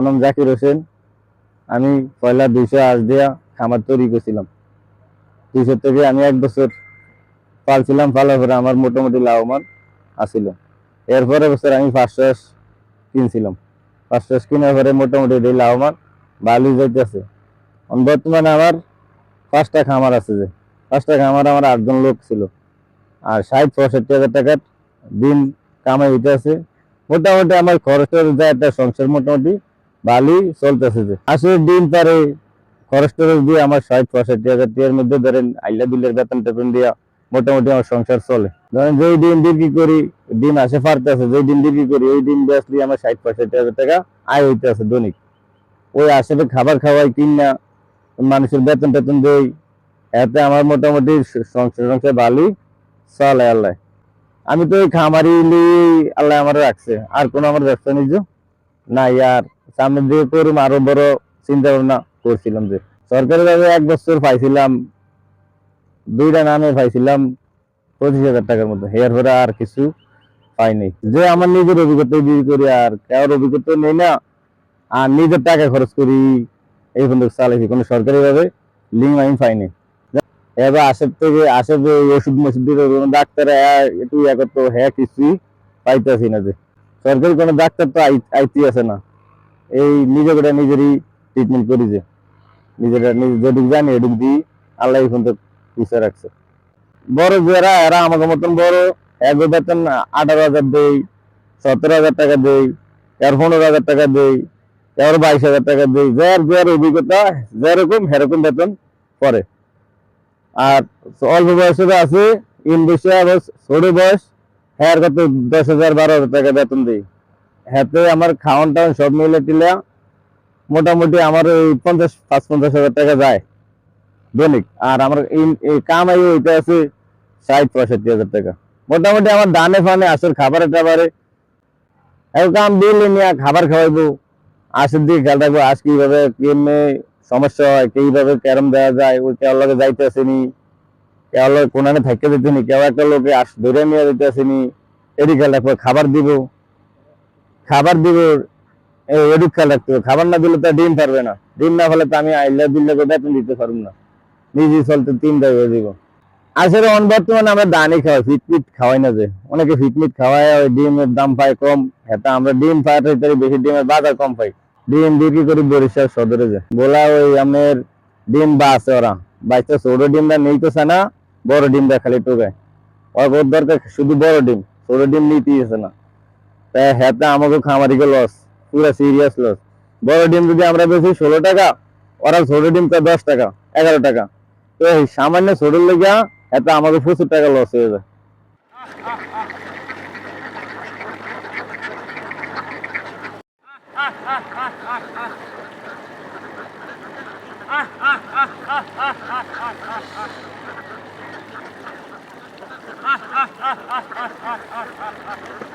আমার নাম জাকির হোসেন। আমি পয়লা দুইশো আশ দিয়া খামার তৈরি করছিলাম। দুইশো থেকে আমি এক বছর পালছিলাম, পালার পরে আমার মোটামুটি লাভবান আসিল এরপরে বছর আমি ফার্স্ট চাষ কিনছিলাম। ফার্স্ট চাষ কেনার পরে মোটামুটি এটাই লাভবান ভালোই যাইতেছে। বর্তমানে আমার পাঁচটা খামার আছে যে, পাঁচটা খামার আমার আটজন লোক ছিল। আর ষাট পঁয়ষট্টি হাজার টাকার দিন কামাই হইতে আছে মোটামুটি আমার খরচ টরচ যায় একটা সংসার মোটামুটি ভালোই চলতেছে যে। আসলে দিন পারে খরচ দিয়ে আমার ষাট, পঁয়ষট্টি হাজার টাকার মধ্যে ধরেন আইলা বিলের বেতন টেতন দিয়া মোটামুটি আমার সংসার চলে। ধরেন যেই দিন বিক্রি করি দিন আসে পারতেছে যেই দিন বিক্রি করি, ওই দিন বেসলি আমার ষাট, পঁয়ষট্টি হাজার টাকা আয় হইতে আছে দৈনিক। ওই আসলে খাবার খাওয়াই কিনা মানুষের বেতন টেতন দেই, এতে আমার মোটামুটি সংসার সংসার ভালোই চলে আল্লাহ। আমি তো ওই খামারি আল্লাহ আমার রাখছে, আর কোনো আমার ব্যবসা নিজ নাই আর। সামনের দিকে করুম আরও বড় চিন্তা ভাবনা করছিলাম যে সরকারি ভাবে এক বছর পাইছিলাম, দুইটা নামে পাইছিলাম পঁচিশ হাজার টাকার মতো। হেয়ার পরে আর কিছু পাইনি যে আমার নিজের অভিজ্ঞতা করি আর অভিজ্ঞতা নেই না, আর নিজের টাকা খরচ করি, এই পর্যন্ত চালাইছি। কোনো সরকারি ভাবে লিঙ্ক আমি পাইনি এবার আশের থেকে আশের যে ওষুধ মসুদ দিতে ডাক্তার একটু ইয়া করতো হ্যাঁ কিছুই পাইতেছি না যে। সরকারি কোনো ডাক্তার তো আই- আইতেই আছে না। এই নিজে করে নিজেরই ট্রিটমেন্ট করি যে। নিজেরা নিজে যেটুকু জানি এটুকু দিই আল্লাহ এখন তো পুষে রাখছে। বড় যারা, এরা আমাকে মতন বড়, এক বেতন আঠারো হাজার দেই, সতেরো হাজার টাকা দেই, এর পনেরো হাজার টাকা দেই, এর বাইশ হাজার টাকা দেই, যার যার অভিজ্ঞতা যেরকম সেরকম বেতন পরে আর অল্প বয়সের আছে ইন বেশি আবার ছোট বয়স হ্যাঁ কত দশ হাজার, বারো হাজার টাকা বেতন দিই। হাতে আমার খাওয়ান টাওয়ান সব মিলে টিলে মোটামুটি আমার ওই পঞ্চাশ, পাঁচ পঞ্চাশ হাজার টাকা যায়। দৈনিক। আর আমার কামাই ওইটা আছে ষাট, পঁয়ষট্টি হাজার টাকা। মোটামুটি আমার দানে ফানে আসল খাবারে টাবারে। এখন কাম বিল নিয়ে খাবার খাওয়াইবো। আসের দিকে খেয়াল রাখব, আজ কীভাবে কেমনে সমস্যা হয়, কীভাবে ক্যারম দেওয়া যায়, ওই কেউ লগে যাইতে আসেনি। কেউ লগে কোনানে থাকতে দিতেনি কেউ একটা লোকে আস ধরে নিয়ে দিতে আসেনি। এদিকে খেয়াল রাখব, খাবার দিব। খাবার দিব এদিক খেয়াল রাখতে হবে। খাবার না দিলে তো ডিম পারবে না। ডিম না হলে তো আমি আইলা দিলে তো বেতন দিতে পারব না। নিজে চলতে তিন দেবে দিব আসলে অন বর্তমানে আমরা দানি খাওয়াই, ফিটমিট খাওয়াই না যে। অনেকে ফিটমিট খাওয়ায়, ওই ডিমের দাম পায় কম। এটা আমরা ডিম পাই বেশি ডিমের বাজার কম পাই। ডিম বিক্রি করি বরিশাল সদরে যে। বলা ওই আমের ডিম বা আছে ওরা। বাইশটা ছোট ডিমটা নিতেছে না, বড় ডিমটা খালি টোকায়। ওর দরকার শুধু বড় ডিম। ছোট ডিম নিতেই আছে না। তাই হেতে আমাকে খামারিকে লস পুরো সিরিয়াস লস বড় ডিম যদি আমরা বেশি ষোলো টাকা, ওরা ছোট ডিম তো দশ টাকা, এগারো টাকা। তো এই সামান্য ছোট লেগে এতে আমাকে প্রচুর টাকা লস হয়ে যায়।